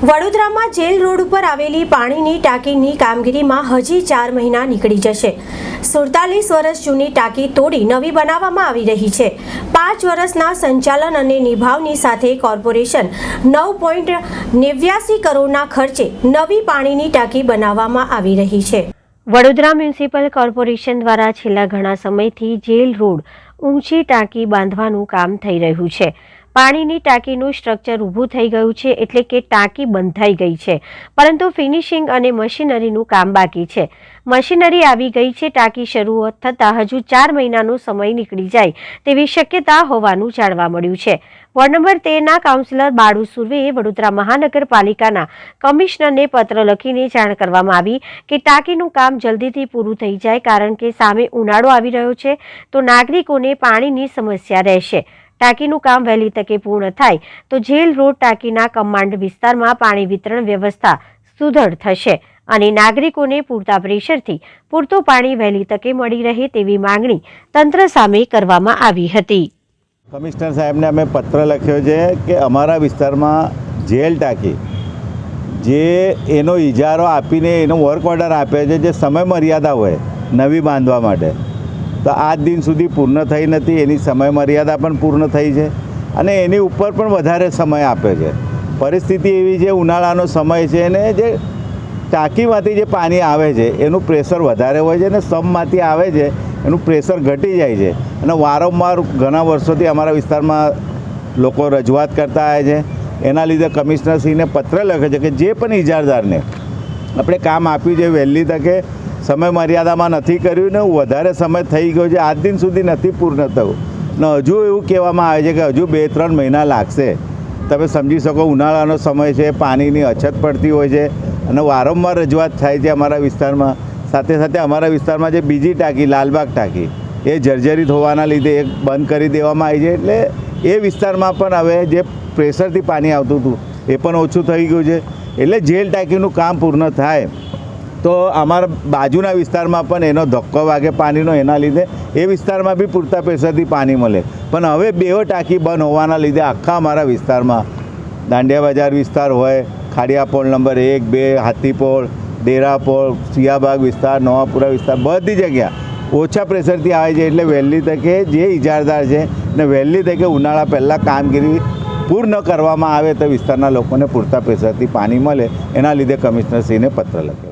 વડોદરામાં jail road ઉપર આવેલી પાણીની ટાંકીની કામગીરીમાં હજી ચાર મહિના નીકળી જશે. સુડતાલીસ વર્ષ જૂની ટાંકી તોડી નવી બનાવવામાં આવી રહી છે. પાંચ વર્ષના સંચાલન અને નિભાવની સાથે કોર્પોરેશન નવ પોઈન્ટ નેવ્યાસી કરોડના ખર્ચે નવી પાણીની ટાંકી બનાવવામાં આવી રહી છે. વડોદરા મ્યુનિસિપલ કોર્પોરેશન દ્વારા છેલ્લા ઘણા સમયથી જેલ રોડ ઊંચી ટાંકી બાંધવાનું કામ થઈ રહ્યું છે. પાણીની ટાંકીનું સ્ટ્રક્ચર ઊભું થઈ ગયું છે એટલે કે ટાંકી બંધાઈ ગઈ છે. પરંતુ ફિનિશિંગ અને મશીનરીનું કામ બાકી છે. મશીનરી આવી ગઈ છે, ટાંકી શરૂ થતાં હજુ ચાર મહિનાનો સમય નીકળી જાય તેવી શક્યતા હોવાનું જાણવા મળ્યું છે. વોર્ડ નંબર તેરના કાઉન્સિલર બાળુ સુર્વેએ વડોદરા મહાનગરપાલિકાના કમિશનરને પત્ર લખીને જાણ કરવામાં આવી કે ટાંકીનું કામ જલ્દીથી પૂરું થઈ જાય કારણ કે સામે ઉનાળો આવી રહ્યો છે, તો નાગરિકોને પાણીની સમસ્યા રહેશે. ટાંકીનું કામ વહેલી તકે પૂર્ણ થાય તો જેલ રોડ ટાંકીના કમાન્ડ વિસ્તારમાં પાણી વિતરણ વ્યવસ્થા સુદૃઢ થશે અને નાગરિકોને પૂરતા પ્રેશરથી પૂરતું પાણી વહેલી તકે મળી રહે તેવી માંગણી તંત્ર સામે કરવામાં આવી હતી. કમિશનર સાહેબને અમે પત્ર લખ્યો છે કે અમારા વિસ્તારમાં જેલ ટાંકી જે એનો ઇજારો આપીને એનો વર્ક ઓર્ડર આપે છે, જે સમય મર્યાદા હોય નવી બાંધવા માટે. તો આજ દિન સુધી પૂર્ણ થઈ નથી, એની સમય મર્યાદા પણ પૂર્ણ થઈ છે અને એની ઉપર પણ વધારે સમય આપે છે. પરિસ્થિતિ એવી છે, ઉનાળાનો સમય છે અને જે ટાંકીમાંથી જે પાણી આવે છે, એનું પ્રેશર વધારે હોય છે અને સમમાંથી આવે છે, એનું પ્રેશર ઘટી જાય છે. અને વારંવાર ઘણા વર્ષોથી અમારા વિસ્તારમાં લોકો રજૂઆત કરતા આવે છે. એના લીધે કમિશનરશ્રીને પત્ર લખે છે કે જે પણ ઇજારદારને આપણે કામ આપ્યું છે વહેલી તકે સમય મર્યાદામાં નથી કર્યું ને વધારે સમય થઈ ગયો છે. આજ દિન સુધી નથી પૂર્ણ થયું. ને હજુ એવું કહેવામાં આવે છે કે હજુ બે, ત્રણ મહિના લાગશે. તમે સમજી શકો ઉનાળાનો સમય છે, પાણીની અછત પડતી હોય છે અને વારંવાર રજૂઆત થાય છે અમારા વિસ્તારમાં. સાથે સાથે અમારા વિસ્તારમાં જે બીજી ટાંકી, લાલબાગ ટાંકી, એ જર્જરિત હોવાના લીધે એક બંધ કરી દેવામાં આવી છે. એટલે એ વિસ્તારમાં પણ હવે જે પ્રેશરથી પાણી આવતું હતું, એ પણ ઓછું થઈ ગયું છે. એટલે જેલ ટાંકીનું કામ પૂર્ણ થાય. તો અમારા બાજુના વિસ્તારમાં પણ એનો ધક્કો વાગે પાણીનો, એના લીધે એ વિસ્તારમાં બી પૂરતા પૈસાથી પાણી મળે. પણ હવે બેઓ ટાંકી બંધ હોવાના લીધે આખા અમારા વિસ્તારમાં દાંડિયા બજાર વિસ્તાર હોય ખાડિયાપોળ નંબર એક, બે હાથીપોળ ડેરાપોળ સિયાબાગ વિસ્તાર, નવાપુરા વિસ્તાર, બધી જગ્યા ઓછા પ્રેશરથી આવે છે એટલે વહેલી તકે જે ઇજારદાર છે ને વહેલી તકે ઉનાળા પહેલાં કામગીરી પૂર્ણ કરવામાં આવે તો વિસ્તારના લોકોને પૂરતા પ્રેશરથી પાણી મળે, એના લીધે કમિશનરશ્રીને પત્ર લખ્યો